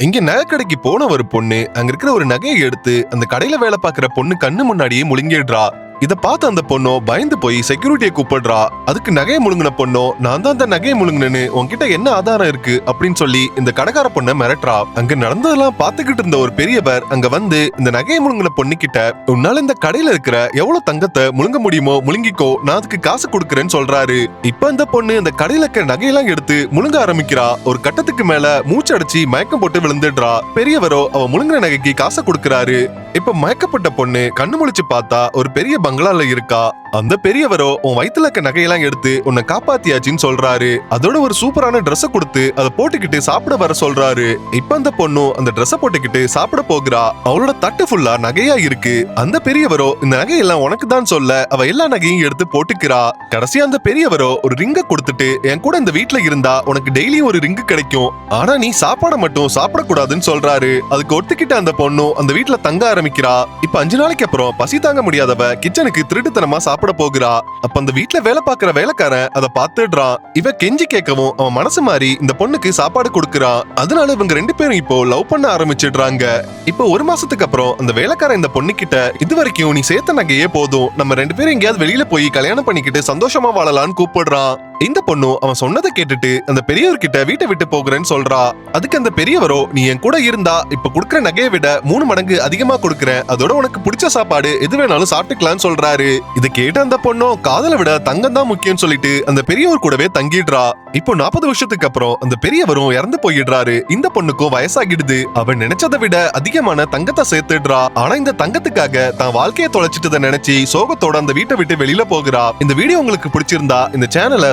இங்க நகைக்கடைக்கு போன ஒரு பொண்ணு அங்க இருக்கிற ஒரு நகையை எடுத்து அந்த கடையில வேலை பாக்குற பொண்ணு கண்ணு முன்னாடியே முழுங்கிடுறா. இதை பார்த்த அந்த பொண்ணோ பயந்து போய் செக்யூரிட்டியை கூப்பிடுறா. அதுக்கு நகையை முழுங்கின பொண்ணோ நான் தான் அந்த நகையை முழுங்கினேன்னு உன்கிட்ட என்ன ஆதாரம் இருக்கு? அப்படின்னு சொல்லி இந்த கடைக்கார பொண்ணை மிரட்டுறா. அங்க நடந்ததெல்லாம் பார்த்துக்கிட்டு இருந்த ஒரு பெரியவர் அங்க வந்து இந்த நகையை முழுங்கின பொண்ணு கிட்ட உன்னால இந்த கடையில இருக்கிற எவ்வளவு தங்கத்தை முழுங்க முடியுமோ முழுங்கிக்கோ நான் அதுக்கு காசு கொடுக்குறேன்னு சொல்றாரு. இப்ப அந்த பொண்ணு அந்த கடையில இருக்கிற நகையெல்லாம் எடுத்து முழுங்க ஆரம்பிக்கிறா. ஒரு கட்டத்துக்கு மேல மூச்சு அடிச்சு மயக்கம் போட்டு விழுந்துடுறா. பெரியவரோ அவ முழுங்குற நகைக்கு காசை கொடுக்கறாரு. இப்ப மயக்கப்பட்ட பொண்ணு கண்ணு முழிச்சு பார்த்தா ஒரு பெரிய பங்களால இருக்கா? அந்த பெரியவரோ உன் வயித்துல இருக்க நகையெல்லாம் எடுத்து உன்னை காப்பாத்தியாச்சுன்னு சொல்றாரு. அதோட ஒரு சூப்பரான ட்ரெஸ் கொடுத்து அதை போட்டுக்கிட்டு சாப்பிட வர சொல்றாரு. இப்ப அந்த பொண்ணும் அந்த ட்ரெஸ் போட்டுக்கிட்டு சாப்பிட போகிறா. அவளோட தட்டு ஃபுல்லா நகையா இருக்கு. அந்த பெரியவரோ இந்த நகையெல்லாம் உனக்கு தான் சொல்ல. அவ எல்லா நகையும் எடுத்து போட்டுக்கிறா. கடைசியா அந்த பெரியவரோ ஒரு ரிங்க கொடுத்துட்டு என் கூட இந்த வீட்ல இருந்தா உனக்கு டெய்லியும் ஒரு ரிங்கு கிடைக்கும். ஆனா நீ சாப்பாடை மட்டும் சாப்பிடக்கூடாதுன்னு சொல்றாரு. அதுக்கு ஒத்துக்கிட்ட அந்த பொண்ணும் அந்த வீட்டுல தங்க ஆரம்பிக்கிறா இப்ப அஞ்சு நாளைக்கு அப்புறம் பசி தாங்க முடியாதவ கிச்சனுக்கு திருட்டுத்தனமா சாப்பிட போகிறா. அப்ப அந்த வீட்ல வேலை பாக்குற வேலைக்காரன் அதை பார்த்துடுறான். இவ கெஞ்சி கேட்கவும் அவன் மனசு மாறி இந்த பொண்ணுக்கு சாப்பாடு கொடுக்கறான் அதனால இவங்க ரெண்டு பேரும் இப்போ லவ் பண்ண ஆரம்பிச்சிடுறாங்க. இப்போ ஒரு மாசத்துக்கு அப்புறம் அந்த வேலைக்காரன் இந்த பொண்ணு கிட்ட இது வரைக்கும் நீ சேர்த்த நகையே போதும். நம்ம ரெண்டு பேரும் எங்கேயாவது வெளியில போய் கல்யாணம் பண்ணிக்கிட்டு சந்தோஷமா வாழலாம்னு கூப்பிடுறான். இந்த பொண்ணு அவன் சொன்னதை கேட்டுட்டு அந்த பெரியவர்கிட்ட வீட்டை விட்டு போகிறேன்னு சொல்றா. அதுக்கு அந்த பெரியவரோ நீ என் கூட இருந்தா இப்ப குடுக்கற நகையை விட மூணு மடங்கு அதிகமா கொடுக்கறேன். அதோட உனக்கு பிடிச்ச சாப்பாடு எது வேணாலும் சாப்பிட்டுக்கலாம்னு சொல்றாரு. இதை கேட்ட அந்த பொண்ணும் காதலை விட தங்கம் தான் முக்கியம் சொல்லிட்டு அந்த பெரியவர் கூடவே தங்கிடுறா. இப்போ நாற்பது வருஷத்துக்கு அப்புறம் அந்த பெரியவரும் இறந்து போயிடுறாரு. இந்த பொண்ணுக்கும் வயசாகிடுது. அவன் நினைச்சதை விட அதிகமான தங்கத்தை சேர்த்துடுறா. ஆனா இந்த தங்கத்துக்காக தான் வாழ்க்கையை தொலைச்சிட்டதை நினைச்சு சோகத்தோட அந்த வீட்டை விட்டு வெளியில போகிறா. இந்த வீடியோ உங்களுக்கு பிடிச்சிருந்தா இந்த சேனலை